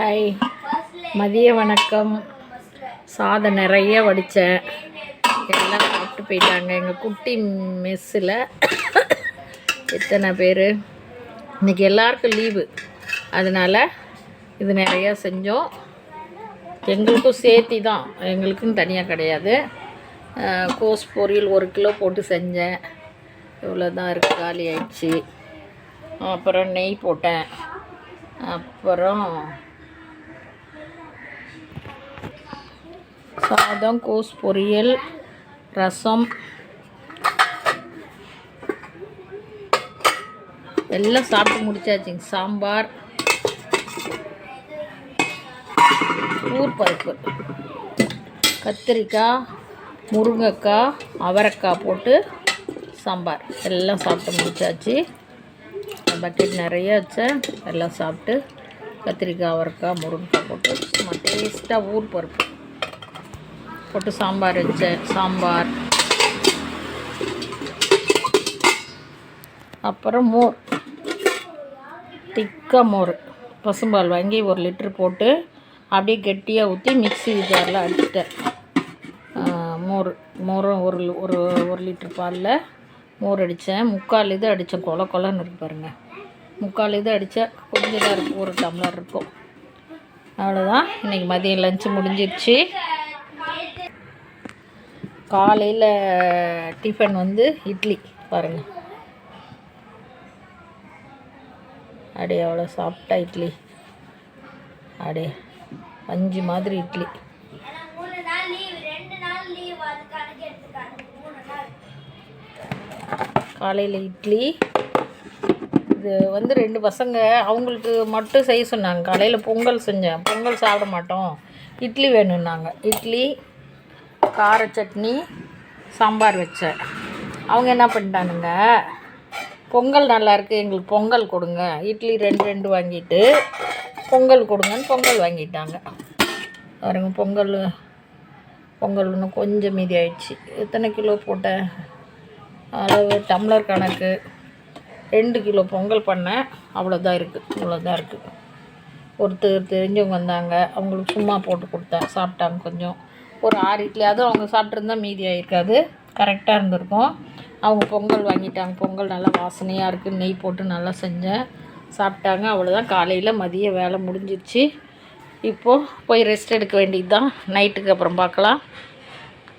Hi மதிய வணக்கம். சாதம் நிறைய வடித்தேன். எல்லாம் சாப்பிட்டு போயிட்டாங்க. எங்கள் குட்டி மெஸ்ஸில் எத்தனை பேர்? இன்றைக்கி எல்லாருக்கும் லீவு அதனால் இது நிறையா செஞ்சோம். எங்களுக்கும் சேர்த்தி தான். எங்களுக்குன்னு தனியாக கிடையாது. கோஸ் பொரியல் ஒரு கிலோ போட்டு செஞ்சேன். இவ்வளோ தான் இருக்குது காலி ஆயிடுச்சு. அப்புறம் நெய் போட்டேன். அப்புறம் சாதம் கோஸ் பொரியல் ரசம். எல்லாம் சாப்பிட்டு முடிச்சாச்சுங்க. சாம்பார். ஊர்பருப்பு கத்திரிக்காய் முருங்கைக்காய் அவரைக்காய் போட்டு சாம்பார். எல்லாம் சாப்பிட்டு முடிச்சாச்சு. பக்கெட் நிறைய வச்சேன். எல்லாம் சாப்பிட்டு கத்திரிக்காய் அவரைக்காய் முருங்கைக்காய் போட்டு சும்மா டேஸ்ட்டாக ஊர் பருப்பு. போட்டு சாம்பார் வச்சேன் சாம்பார். அப்புறம் மோர். திக்காக மோர். பசும்பால் வாங்கி ஒரு லிட்ரு போட்டு அப்படியே கெட்டியாக ஊற்றி மிக்ஸி ஜாரில் அடிச்சிட்டேன். மோர் மோரும் ஒரு ஒரு ஒரு லிட்ரு பாலில் மோர் அடித்தேன் முக்கால் இது அடித்தேன் கொல கொலன்னு இருக்கு பாருங்கள் முக்கால் இது அடித்தேன் கொஞ்சம் தான் இருக்கும். ஒரு டம்ளர் இருக்கும். அவ்வளோதான் இன்றைக்கி மதியம் லஞ்சு முடிஞ்சிருச்சு. காலையில் டிஃபன் வந்து இட்லி பாருங்கள் அப்படியே அவ்வளோ சாப்பிட்டா இட்லி. அப்படியே அஞ்சு மாதிரி இட்லி. காலையில் இட்லி. இது வந்து ரெண்டு பசங்க அவங்களுக்கு மட்டும் செய்ய சொன்னாங்க. காலையில் பொங்கல் செஞ்சேன். பொங்கல் சாப்பிட மாட்டோம். இட்லி வேணும்னாங்க. இட்லி கார சட்னி சாம்பார் வச்சேன் அவங்க என்ன பண்ணிட்டானுங்க? பொங்கல் நல்லாயிருக்கு எங்களுக்கு பொங்கல் கொடுங்க. இட்லி ரெண்டு ரெண்டு வாங்கிட்டு பொங்கல் கொடுங்கன்னு பொங்கல் வாங்கிட்டாங்க. பாருங்க பொங்கல் பொங்கல் இன்னும் கொஞ்சம் மீதி ஆயிடுச்சு. எத்தனை கிலோ போட்டேன் அளவு? டம்ளர் கணக்கு. ரெண்டு கிலோ பொங்கல் பண்ணேன் அவ்வளோதான் இருக்குது இவ்வளோதான் இருக்குது ஒருத்தர் தெரிஞ்சவங்க வந்தாங்க அவங்களுக்கு சும்மா போட்டு கொடுத்தேன் சாப்பிட்டாங்க கொஞ்சம். ஒரு ஆறு இட்லி அதுவும் அவங்க சாப்பிட்ருந்தா மீதி ஆகிருக்காது கரெக்டாக இருந்திருக்கும். அவங்க பொங்கல் வாங்கிட்டாங்க. பொங்கல் நல்லா வாசனையாக இருக்குது நெய் போட்டு நல்லா செஞ்சேன். சாப்பிட்டாங்க. அவ்வளோதான் காலையில் மதிய வேலை முடிஞ்சிருச்சு. இப்போது போய் ரெஸ்ட் எடுக்க வேண்டியது தான் நைட்டுக்கு அப்புறம் பார்க்கலாம்.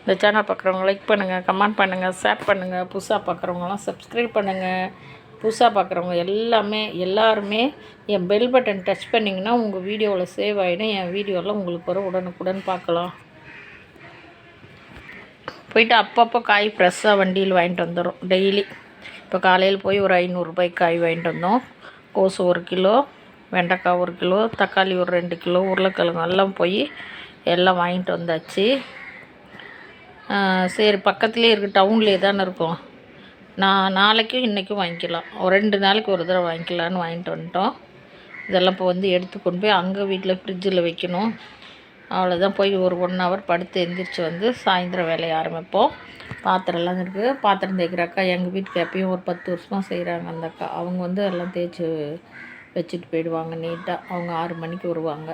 இந்த சேனல் பார்க்குறவங்க லைக் பண்ணுங்கள் கமெண்ட் பண்ணுங்கள் ஷேர் பண்ணுங்கள் புதுசாக பார்க்குறவங்களாம் சப்ஸ்கிரைப் பண்ணுங்கள் புதுசாக பார்க்குறவங்க எல்லாமே எல்லாருமே என் பெல் பட்டன் டச் பண்ணிங்கன்னா உங்கள் வீடியோவில் சேவ் ஆகிடும் என் வீடியோவில் உங்களுக்கு வர உடனுக்குடன் பார்க்கலாம். போயிட்டு அப்பப்போ காய் ஃப்ரெஷ்ஷாக வண்டியில் வாங்கிட்டு வந்துடும் டெய்லி இப்போ காலையில் போய் ஒரு ஐநூறுரூபாய்க்கு காய் வாங்கிட்டு வந்தோம். கோசு ஒரு கிலோ வெண்டைக்காய் ஒரு கிலோ தக்காளி ஒரு ரெண்டு கிலோ உருளைக்கிழங்கு எல்லாம் போய் எல்லாம் வாங்கிட்டு வந்தாச்சு. சரி பக்கத்துலேயே இருக்குது டவுன்லேயே தானே இருக்கும். நான் நாளைக்கும் இன்றைக்கும் வாங்கிக்கலாம். ஒரு ரெண்டு நாளைக்கு ஒரு தடவை வாங்கிக்கலான்னு வாங்கிட்டு வந்துட்டோம். இதெல்லாம் இப்போ வந்து எடுத்து கொண்டு போய் அங்கே வீட்டில் ஃப்ரிட்ஜில் வைக்கணும். அவ்வளோதான் போய் ஒரு ஒன் ஹவர் படுத்து எழுந்திரிச்சு வந்து சாயந்தரம் வேலையை ஆரம்பிப்போம். பாத்திரம்லாம் இருக்குது பாத்திரம் தேய்க்கிற அக்கா எங்கள் வீட்டுக்கு எப்பயும் ஒரு பத்து வருஷமாக செய்கிறாங்க அந்த அக்கா. அவங்க வந்து எல்லாம் தேய்ச்சி வச்சுட்டு போயிடுவாங்க நீட்டாக அவங்க ஆறு மணிக்கு வருவாங்க.